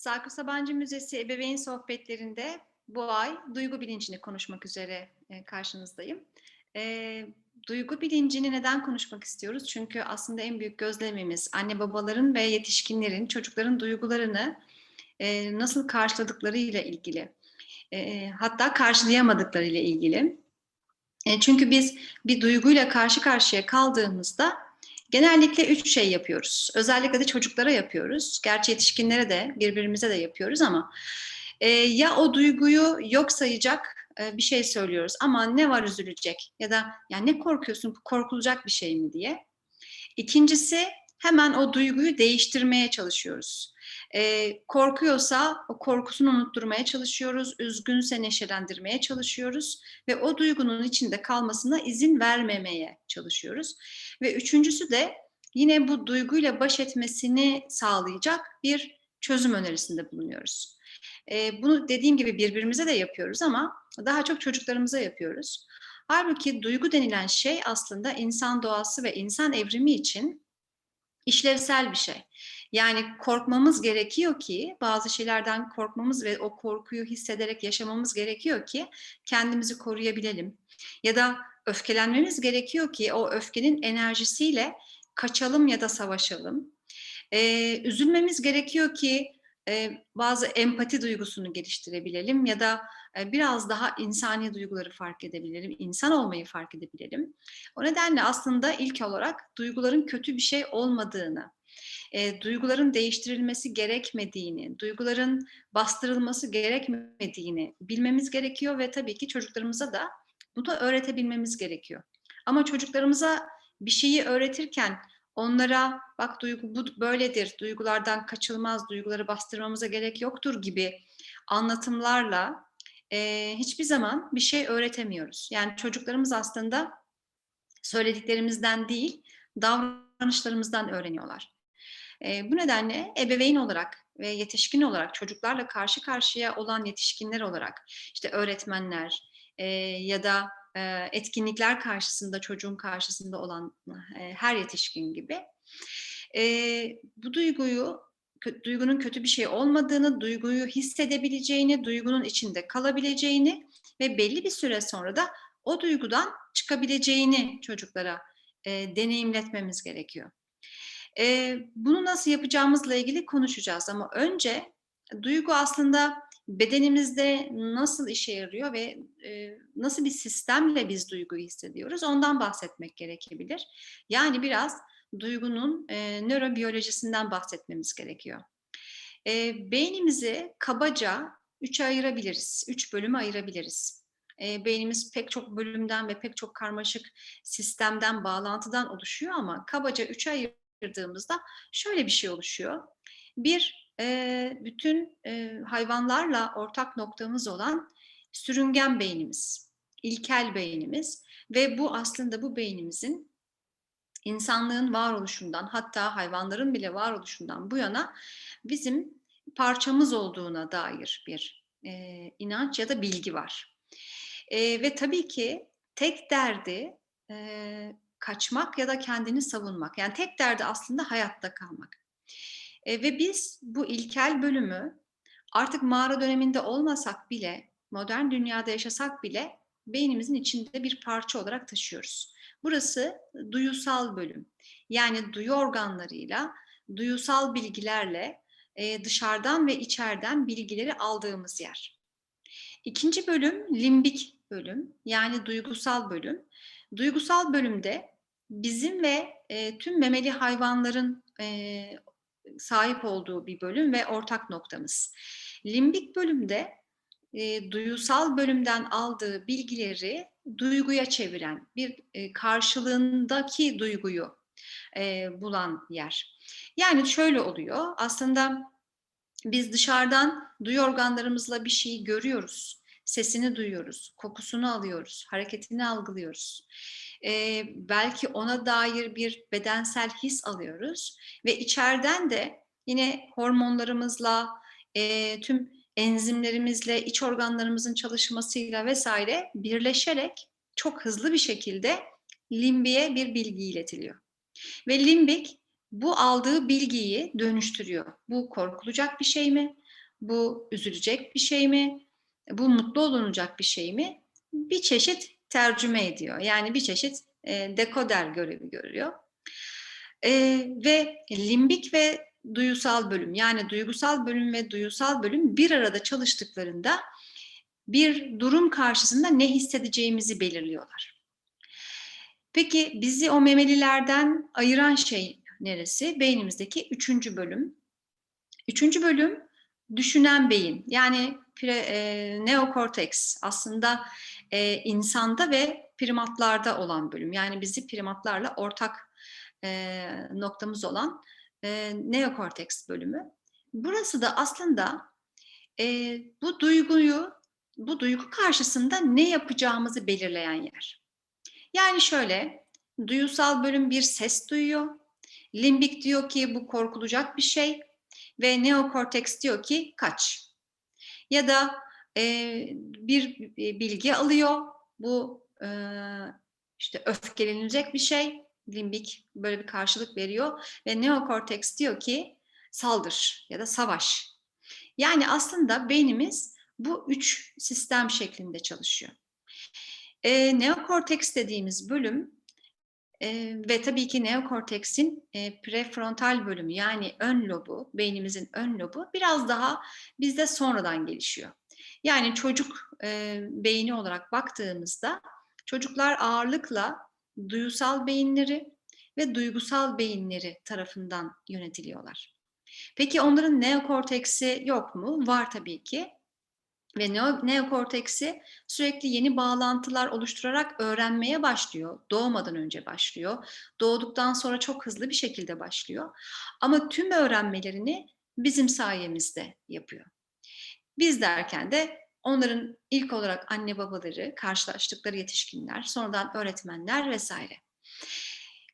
Sarkı Sabancı Müzesi Ebeveyn Sohbetlerinde bu ay duygu bilincini konuşmak üzere e, karşınızdayım. E, duygu bilincini neden konuşmak istiyoruz? Çünkü aslında en büyük gözlemimiz anne babaların ve yetişkinlerin çocukların duygularını e, nasıl karşıladıklarıyla ilgili. E, hatta karşılayamadıklarıyla ilgili. E, çünkü biz bir duyguyla karşı karşıya kaldığımızda genellikle üç şey yapıyoruz. Özellikle de çocuklara yapıyoruz. Gerçi yetişkinlere de birbirimize de yapıyoruz ama e, ya o duyguyu yok sayacak e, bir şey söylüyoruz. Ama ne var üzülecek ya da ya ne korkuyorsun korkulacak bir şey mi diye. İkincisi hemen o duyguyu değiştirmeye çalışıyoruz. E, korkuyorsa o korkusunu unutturmaya çalışıyoruz, üzgünse neşelendirmeye çalışıyoruz ve o duygunun içinde kalmasına izin vermemeye çalışıyoruz. Ve üçüncüsü de yine bu duyguyla baş etmesini sağlayacak bir çözüm önerisinde bulunuyoruz. E, bunu dediğim gibi birbirimize de yapıyoruz ama daha çok çocuklarımıza yapıyoruz. Halbuki duygu denilen şey aslında insan doğası ve insan evrimi için işlevsel bir şey. Yani korkmamız gerekiyor ki bazı şeylerden korkmamız ve o korkuyu hissederek yaşamamız gerekiyor ki kendimizi koruyabilelim. Ya da öfkelenmemiz gerekiyor ki o öfkenin enerjisiyle kaçalım ya da savaşalım. Ee, üzülmemiz gerekiyor ki e, bazı empati duygusunu geliştirebilelim ya da e, biraz daha insani duyguları fark edebilelim, insan olmayı fark edebilelim. O nedenle aslında ilk olarak duyguların kötü bir şey olmadığını, e, duyguların değiştirilmesi gerekmediğini, duyguların bastırılması gerekmediğini bilmemiz gerekiyor ve tabii ki çocuklarımıza da bunu öğretebilmemiz gerekiyor. Ama çocuklarımıza bir şeyi öğretirken onlara bak duygu bu böyledir, duygulardan kaçılmaz, duyguları bastırmamıza gerek yoktur gibi anlatımlarla e, hiçbir zaman bir şey öğretemiyoruz. Yani çocuklarımız aslında söylediklerimizden değil, davranışlarımızdan öğreniyorlar. E, bu nedenle ebeveyn olarak ve yetişkin olarak çocuklarla karşı karşıya olan yetişkinler olarak işte öğretmenler e, ya da e, etkinlikler karşısında çocuğun karşısında olan e, her yetişkin gibi e, bu duyguyu duygunun kötü bir şey olmadığını, duyguyu hissedebileceğini, duygunun içinde kalabileceğini ve belli bir süre sonra da o duygudan çıkabileceğini çocuklara e, deneyimletmemiz gerekiyor. E, bunu nasıl yapacağımızla ilgili konuşacağız ama önce duygu aslında bedenimizde nasıl işe yarıyor ve e, nasıl bir sistemle biz duyguyu hissediyoruz ondan bahsetmek gerekebilir. Yani biraz duygunun e, nörobiyolojisinden bahsetmemiz gerekiyor. E, beynimizi kabaca üçe ayırabiliriz, üç bölüme ayırabiliriz. E, beynimiz pek çok bölümden ve pek çok karmaşık sistemden, bağlantıdan oluşuyor ama kabaca üçe ayırdığımızda şöyle bir şey oluşuyor. Bir, e, bütün e, hayvanlarla ortak noktamız olan sürüngen beynimiz, ilkel beynimiz ve bu aslında bu beynimizin insanlığın varoluşundan hatta hayvanların bile varoluşundan bu yana bizim parçamız olduğuna dair bir e, inanç ya da bilgi var. E, ve tabii ki tek derdi e, kaçmak ya da kendini savunmak. Yani tek derdi aslında hayatta kalmak. E, ve biz bu ilkel bölümü artık mağara döneminde olmasak bile, modern dünyada yaşasak bile beynimizin içinde bir parça olarak taşıyoruz. Burası duyusal bölüm. Yani duyu organlarıyla, duyusal bilgilerle e, dışarıdan ve içeriden bilgileri aldığımız yer. İkinci bölüm limbik bölüm yani duygusal bölüm. Duygusal bölümde bizim ve e, tüm memeli hayvanların e, sahip olduğu bir bölüm ve ortak noktamız. Limbik bölümde e, duyusal bölümden aldığı bilgileri duyguya çeviren, bir e, karşılığındaki duyguyu e, bulan yer. Yani şöyle oluyor, aslında biz dışarıdan duyu organlarımızla bir şeyi görüyoruz, sesini duyuyoruz, kokusunu alıyoruz, hareketini algılıyoruz. E, belki ona dair bir bedensel his alıyoruz ve içeriden de yine hormonlarımızla, e, tüm enzimlerimizle, iç organlarımızın çalışmasıyla vesaire birleşerek çok hızlı bir şekilde limbiye bir bilgi iletiliyor. Ve limbik bu aldığı bilgiyi dönüştürüyor. Bu korkulacak bir şey mi? Bu üzülecek bir şey mi? Bu mutlu olunacak bir şey mi? Bir çeşit tercüme ediyor. Yani bir çeşit e, dekoder görevi görüyor. E, ve limbik ve duyusal bölüm yani duygusal bölüm ve duyusal bölüm bir arada çalıştıklarında bir durum karşısında ne hissedeceğimizi belirliyorlar. Peki bizi o memelilerden ayıran şey neresi? Beynimizdeki üçüncü bölüm. Üçüncü bölüm düşünen beyin yani pre, e, neokorteks aslında e, insanda ve primatlarda olan bölüm. Yani bizi primatlarla ortak e, noktamız olan e, neokorteks bölümü. Burası da aslında e, bu duyguyu, bu duygu karşısında ne yapacağımızı belirleyen yer. Yani şöyle, duyusal bölüm bir ses duyuyor. Limbik diyor ki bu korkulacak bir şey ve neokorteks diyor ki kaç. Ya da e, bir bilgi alıyor. Bu e, işte öfkelenilecek bir şey. Limbik böyle bir karşılık veriyor ve neokorteks diyor ki saldır ya da savaş. Yani aslında beynimiz bu üç sistem şeklinde çalışıyor. E, neokorteks dediğimiz bölüm e, ve tabii ki neokorteksin e, prefrontal bölümü yani ön lobu, beynimizin ön lobu biraz daha bizde sonradan gelişiyor. Yani çocuk e, beyni olarak baktığımızda çocuklar ağırlıkla duyusal beyinleri ve duygusal beyinleri tarafından yönetiliyorlar. Peki onların neokorteksi yok mu? Var tabii ki. Ve neo, neokorteksi sürekli yeni bağlantılar oluşturarak öğrenmeye başlıyor. Doğmadan önce başlıyor. Doğduktan sonra çok hızlı bir şekilde başlıyor. Ama tüm öğrenmelerini bizim sayemizde yapıyor. Biz derken de onların ilk olarak anne babaları, karşılaştıkları yetişkinler, sonradan öğretmenler vesaire.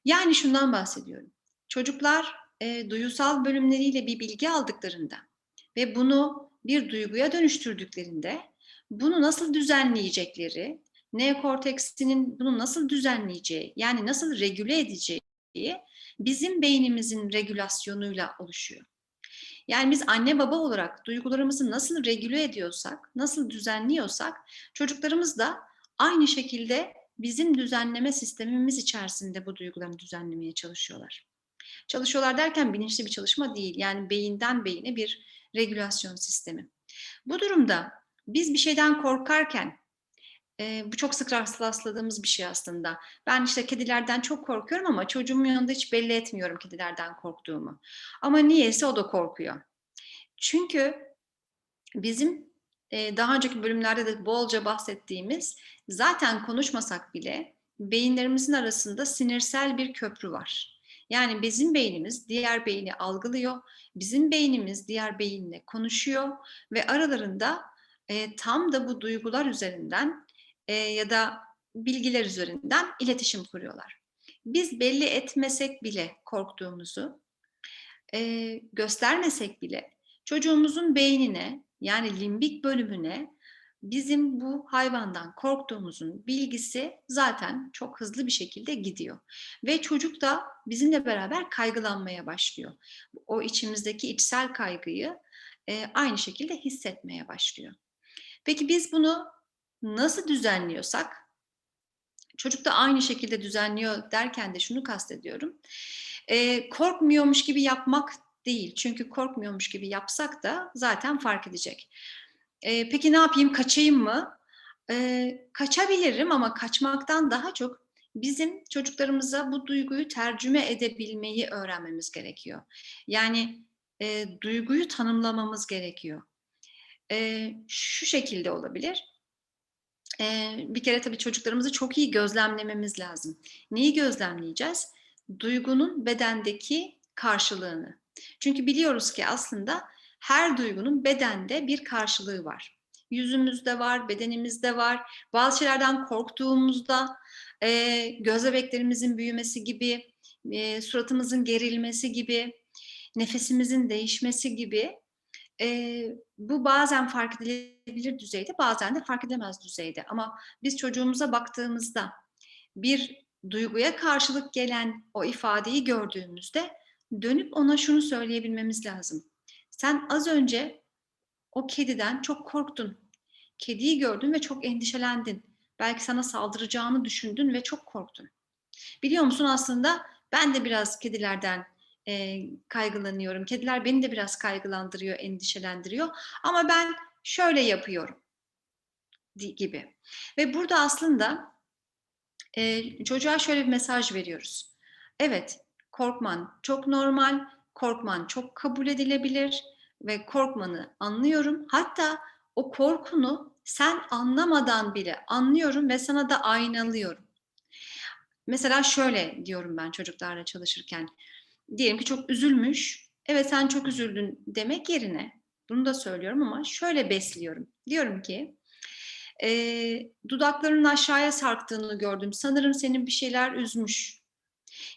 Yani şundan bahsediyorum. Çocuklar e, duyusal bölümleriyle bir bilgi aldıklarında ve bunu bir duyguya dönüştürdüklerinde bunu nasıl düzenleyecekleri, neokorteksinin bunu nasıl düzenleyeceği, yani nasıl regüle edeceği bizim beynimizin regülasyonuyla oluşuyor. Yani biz anne baba olarak duygularımızı nasıl regüle ediyorsak, nasıl düzenliyorsak çocuklarımız da aynı şekilde bizim düzenleme sistemimiz içerisinde bu duygularını düzenlemeye çalışıyorlar. Çalışıyorlar derken bilinçli bir çalışma değil. Yani beyinden beyine bir regülasyon sistemi. Bu durumda biz bir şeyden korkarken e, bu çok sık rastladığımız bir şey aslında. Ben işte kedilerden çok korkuyorum ama çocuğumun yanında hiç belli etmiyorum kedilerden korktuğumu. Ama niyeyse o da korkuyor. Çünkü bizim e, daha önceki bölümlerde de bolca bahsettiğimiz zaten konuşmasak bile beyinlerimizin arasında sinirsel bir köprü var. Yani bizim beynimiz diğer beyni algılıyor, bizim beynimiz diğer beyinle konuşuyor ve aralarında e, tam da bu duygular üzerinden e, ya da bilgiler üzerinden iletişim kuruyorlar. Biz belli etmesek bile korktuğumuzu, e, göstermesek bile çocuğumuzun beynine yani limbik bölümüne bizim bu hayvandan korktuğumuzun bilgisi zaten çok hızlı bir şekilde gidiyor. Ve çocuk da bizimle beraber kaygılanmaya başlıyor. O içimizdeki içsel kaygıyı e, aynı şekilde hissetmeye başlıyor. Peki biz bunu nasıl düzenliyorsak, çocuk da aynı şekilde düzenliyor derken de şunu kastediyorum. E, korkmuyormuş gibi yapmak değil. Çünkü korkmuyormuş gibi yapsak da zaten fark edecek. E, peki ne yapayım? Kaçayım mı? E, kaçabilirim ama kaçmaktan daha çok bizim çocuklarımıza bu duyguyu tercüme edebilmeyi öğrenmemiz gerekiyor. Yani e, duyguyu tanımlamamız gerekiyor. E, şu şekilde olabilir. E, bir kere tabii çocuklarımızı çok iyi gözlemlememiz lazım. Neyi gözlemleyeceğiz? Duygunun bedendeki karşılığını. Çünkü biliyoruz ki aslında her duygunun bedende bir karşılığı var. Yüzümüzde var, bedenimizde var. Bazı şeylerden korktuğumuzda e, göz bebeklerimizin büyümesi gibi, e, suratımızın gerilmesi gibi, nefesimizin değişmesi gibi e, bu bazen fark edilebilir düzeyde, bazen de fark edilemez düzeyde. Ama biz çocuğumuza baktığımızda bir duyguya karşılık gelen o ifadeyi gördüğümüzde dönüp ona şunu söyleyebilmemiz lazım. Sen az önce o kediden çok korktun. Kediyi gördün ve çok endişelendin. Belki sana saldıracağını düşündün ve çok korktun. Biliyor musun aslında ben de biraz kedilerden e, kaygılanıyorum. Kediler beni de biraz kaygılandırıyor, endişelendiriyor. Ama ben şöyle yapıyorum gibi. Ve burada aslında e, çocuğa şöyle bir mesaj veriyoruz. Evet, korkman çok normal, korkman çok kabul edilebilir ve korkmanı anlıyorum. Hatta o korkunu sen anlamadan bile anlıyorum ve sana da aynalıyorum. Mesela şöyle diyorum ben çocuklarla çalışırken. Diyelim ki çok üzülmüş. Evet sen çok üzüldün demek yerine bunu da söylüyorum ama şöyle besliyorum. Diyorum ki e, dudaklarının aşağıya sarktığını gördüm. Sanırım senin bir şeyler üzmüş.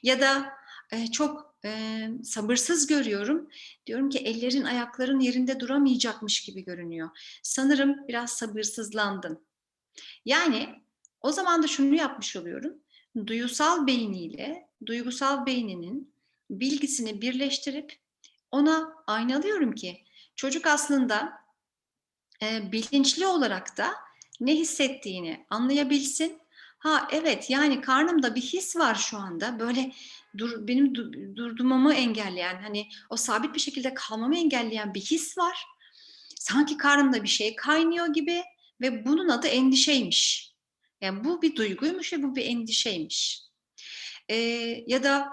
Ya da e, çok e, sabırsız görüyorum. Diyorum ki ellerin ayakların yerinde duramayacakmış gibi görünüyor. Sanırım biraz sabırsızlandın. Yani o zaman da şunu yapmış oluyorum. Duyusal beyniyle duygusal beyninin bilgisini birleştirip ona aynalıyorum ki çocuk aslında e, bilinçli olarak da ne hissettiğini anlayabilsin. Ha evet yani karnımda bir his var şu anda böyle dur, benim dur, durdurmamı engelleyen hani o sabit bir şekilde kalmamı engelleyen bir his var. Sanki karnımda bir şey kaynıyor gibi ve bunun adı endişeymiş. Yani bu bir duyguymuş ve bu bir endişeymiş. Ee, ya da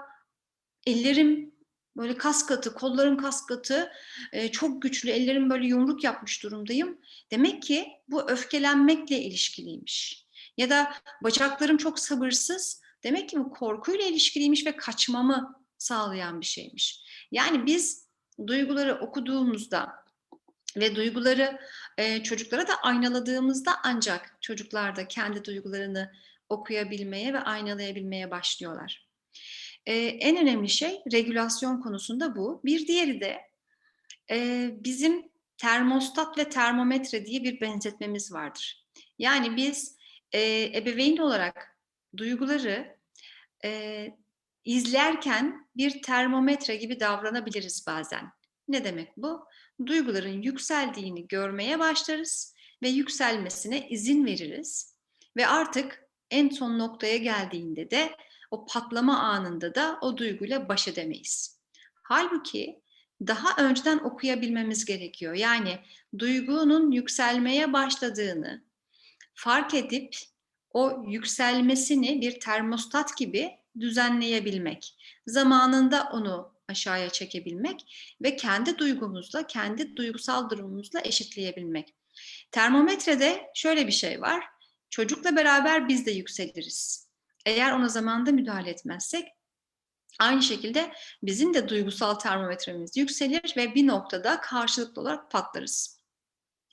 ellerim böyle kas katı, kollarım kas katı, e, çok güçlü, ellerim böyle yumruk yapmış durumdayım. Demek ki bu öfkelenmekle ilişkiliymiş. Ya da bacaklarım çok sabırsız. Demek ki bu korkuyla ilişkiliymiş ve kaçmamı sağlayan bir şeymiş. Yani biz duyguları okuduğumuzda ve duyguları e, çocuklara da aynaladığımızda ancak çocuklar da kendi duygularını okuyabilmeye ve aynalayabilmeye başlıyorlar. E, en önemli şey regülasyon konusunda bu. Bir diğeri de e, bizim termostat ve termometre diye bir benzetmemiz vardır. Yani biz e, ebeveyn olarak duyguları e, izlerken bir termometre gibi davranabiliriz bazen. Ne demek bu? Duyguların yükseldiğini görmeye başlarız ve yükselmesine izin veririz ve artık en son noktaya geldiğinde de o patlama anında da o duyguyla baş edemeyiz. Halbuki daha önceden okuyabilmemiz gerekiyor. Yani duygunun yükselmeye başladığını fark edip o yükselmesini bir termostat gibi düzenleyebilmek. Zamanında onu aşağıya çekebilmek ve kendi duygumuzla, kendi duygusal durumumuzla eşitleyebilmek. Termometrede şöyle bir şey var. Çocukla beraber biz de yükseliriz. Eğer ona zamanda müdahale etmezsek aynı şekilde bizim de duygusal termometremiz yükselir ve bir noktada karşılıklı olarak patlarız.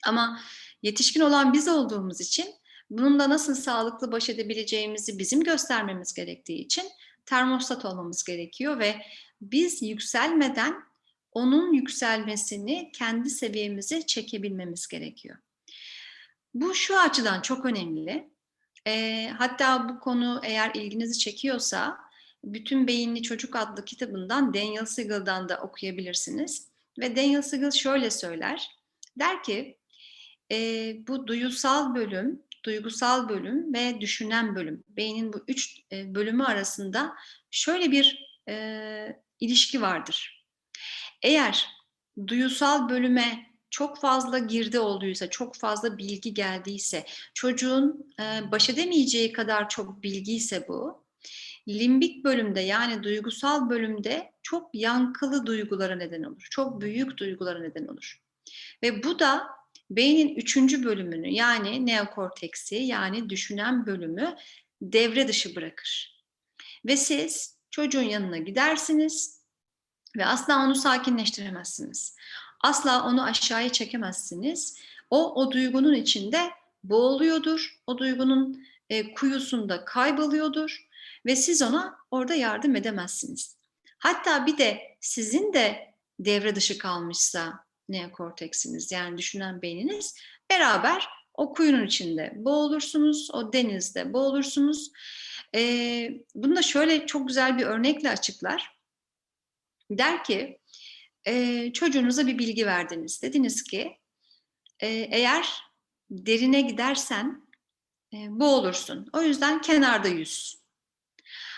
Ama yetişkin olan biz olduğumuz için bununla nasıl sağlıklı baş edebileceğimizi bizim göstermemiz gerektiği için termostat olmamız gerekiyor ve biz yükselmeden onun yükselmesini kendi seviyemize çekebilmemiz gerekiyor. Bu şu açıdan çok önemli. E, hatta bu konu eğer ilginizi çekiyorsa Bütün Beyinli Çocuk adlı kitabından Daniel Siegel'dan da okuyabilirsiniz. Ve Daniel Siegel şöyle söyler. Der ki e, bu duyusal bölüm, duygusal bölüm ve düşünen bölüm. Beynin bu üç e, bölümü arasında şöyle bir e, ilişki vardır. Eğer duyusal bölüme çok fazla girdi olduysa, çok fazla bilgi geldiyse, çocuğun e, baş edemeyeceği kadar çok bilgi ise bu, limbik bölümde yani duygusal bölümde çok yankılı duygulara neden olur. Çok büyük duygulara neden olur. Ve bu da beynin üçüncü bölümünü yani neokorteksi yani düşünen bölümü devre dışı bırakır. Ve siz çocuğun yanına gidersiniz ve asla onu sakinleştiremezsiniz. Asla onu aşağıya çekemezsiniz. O, o duygunun içinde boğuluyordur. O duygunun e, kuyusunda kayboluyordur ve siz ona orada yardım edemezsiniz. Hatta bir de sizin de devre dışı kalmışsa neokorteksiniz yani düşünen beyniniz beraber o kuyunun içinde boğulursunuz, o denizde boğulursunuz. Ee, bunu da şöyle çok güzel bir örnekle açıklar. Der ki e, çocuğunuza bir bilgi verdiniz. Dediniz ki e, eğer derine gidersen e, boğulursun. O yüzden kenarda yüz.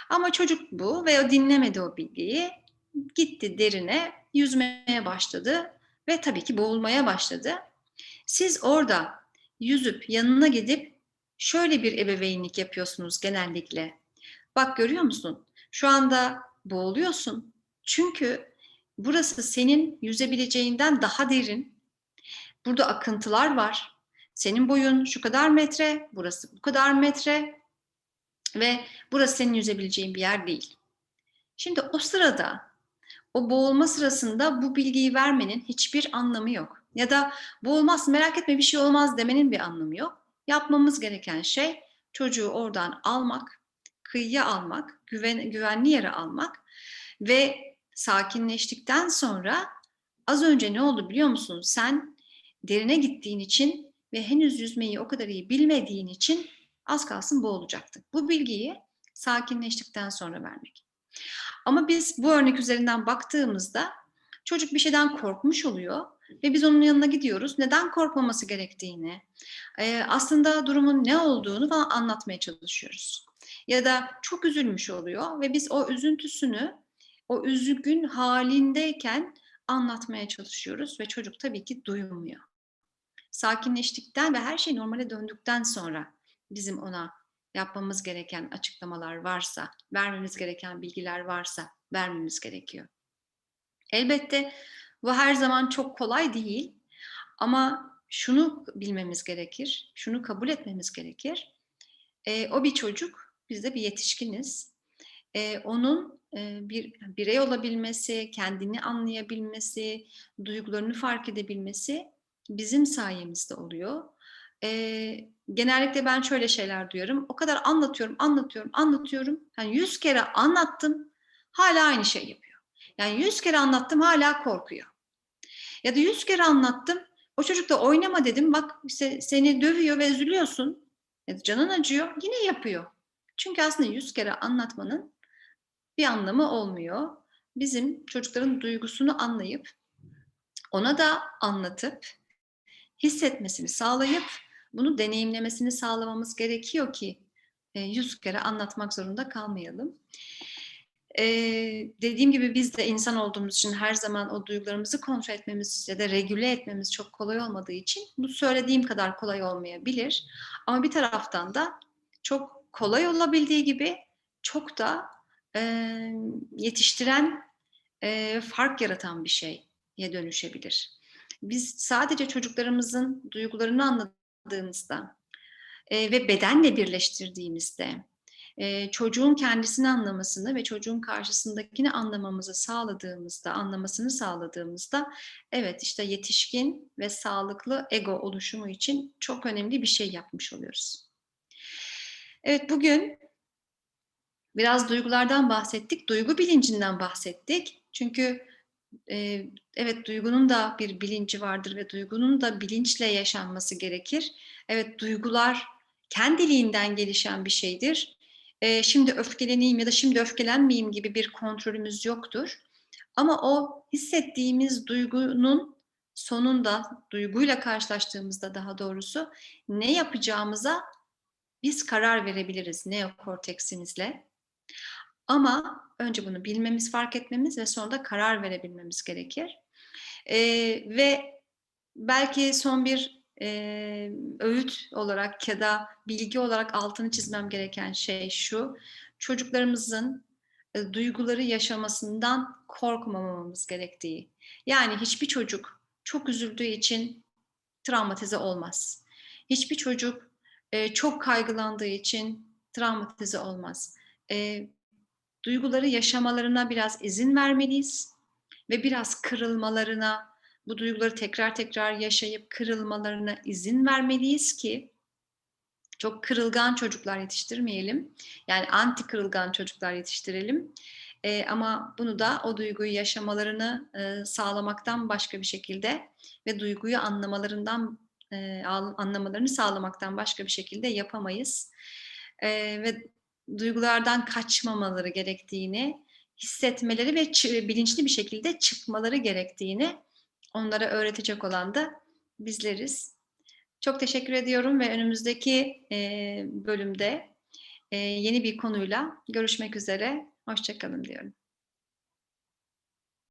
Ama çocuk bu ve o dinlemedi o bilgiyi. Gitti derine, yüzmeye başladı ve tabii ki boğulmaya başladı. Siz orada yüzüp yanına gidip şöyle bir ebeveynlik yapıyorsunuz genellikle. Bak görüyor musun? Şu anda boğuluyorsun. Çünkü burası senin yüzebileceğinden daha derin. Burada akıntılar var. Senin boyun şu kadar metre, burası bu kadar metre ve burası senin yüzebileceğin bir yer değil. Şimdi o sırada, o boğulma sırasında bu bilgiyi vermenin hiçbir anlamı yok. Ya da boğulmaz, merak etme bir şey olmaz demenin bir anlamı yok. Yapmamız gereken şey çocuğu oradan almak, kıyıya almak, güven, güvenli yere almak ve sakinleştikten sonra az önce ne oldu biliyor musun? Sen derine gittiğin için ve henüz yüzmeyi o kadar iyi bilmediğin için az kalsın boğulacaktın. Bu bilgiyi sakinleştikten sonra vermek. Ama biz bu örnek üzerinden baktığımızda çocuk bir şeyden korkmuş oluyor ve biz onun yanına gidiyoruz. Neden korkmaması gerektiğini, aslında durumun ne olduğunu falan anlatmaya çalışıyoruz. Ya da çok üzülmüş oluyor ve biz o üzüntüsünü o üzgün halindeyken anlatmaya çalışıyoruz ve çocuk tabii ki duymuyor. Sakinleştikten ve her şey normale döndükten sonra bizim ona yapmamız gereken açıklamalar varsa, vermemiz gereken bilgiler varsa vermemiz gerekiyor. Elbette bu her zaman çok kolay değil ama şunu bilmemiz gerekir, şunu kabul etmemiz gerekir. E, o bir çocuk, biz de bir yetişkiniz. E, onun e, bir birey olabilmesi, kendini anlayabilmesi, duygularını fark edebilmesi bizim sayemizde oluyor. E, genellikle ben şöyle şeyler duyuyorum. O kadar anlatıyorum, anlatıyorum, anlatıyorum. Yani yüz kere anlattım, hala aynı şey yapıyor. Yani yüz kere anlattım, hala korkuyor. Ya da yüz kere anlattım, o çocuk da oynama dedim. Bak işte seni dövüyor ve üzülüyorsun. Ya canın acıyor, yine yapıyor. Çünkü aslında yüz kere anlatmanın bir anlamı olmuyor. Bizim çocukların duygusunu anlayıp ona da anlatıp hissetmesini sağlayıp bunu deneyimlemesini sağlamamız gerekiyor ki e, yüz kere anlatmak zorunda kalmayalım. Ee, dediğim gibi biz de insan olduğumuz için her zaman o duygularımızı kontrol etmemiz ya da regüle etmemiz çok kolay olmadığı için bu söylediğim kadar kolay olmayabilir. Ama bir taraftan da çok kolay olabildiği gibi çok da e, yetiştiren, e, fark yaratan bir şeye dönüşebilir. Biz sadece çocuklarımızın duygularını anladığımızda e, ve bedenle birleştirdiğimizde e, çocuğun kendisini anlamasını ve çocuğun karşısındakini anlamamızı sağladığımızda, anlamasını sağladığımızda evet işte yetişkin ve sağlıklı ego oluşumu için çok önemli bir şey yapmış oluyoruz. Evet bugün biraz duygulardan bahsettik, duygu bilincinden bahsettik. Çünkü e, evet duygunun da bir bilinci vardır ve duygunun da bilinçle yaşanması gerekir. Evet duygular kendiliğinden gelişen bir şeydir. E, şimdi öfkeleneyim ya da şimdi öfkelenmeyeyim gibi bir kontrolümüz yoktur. Ama o hissettiğimiz duygunun sonunda, duyguyla karşılaştığımızda daha doğrusu ne yapacağımıza biz karar verebiliriz neokorteksimizle. Ama önce bunu bilmemiz, fark etmemiz ve sonra da karar verebilmemiz gerekir. E, ve belki son bir e, öğüt olarak ya da bilgi olarak altını çizmem gereken şey şu. Çocuklarımızın e, duyguları yaşamasından korkmamamız gerektiği. Yani hiçbir çocuk çok üzüldüğü için travmatize olmaz. Hiçbir çocuk e, çok kaygılandığı için travmatize olmaz. E, duyguları yaşamalarına biraz izin vermeliyiz ve biraz kırılmalarına, bu duyguları tekrar tekrar yaşayıp kırılmalarına izin vermeliyiz ki çok kırılgan çocuklar yetiştirmeyelim. Yani anti kırılgan çocuklar yetiştirelim. E, ama bunu da o duyguyu yaşamalarını e, sağlamaktan başka bir şekilde ve duyguyu anlamalarından e, anlamalarını sağlamaktan başka bir şekilde yapamayız. E, ve duygulardan kaçmamaları gerektiğini hissetmeleri ve bilinçli bir şekilde çıkmaları gerektiğini onlara öğretecek olan da bizleriz. Çok teşekkür ediyorum ve önümüzdeki, eee, bölümde, eee, yeni bir konuyla görüşmek üzere. Hoşça kalın diyorum.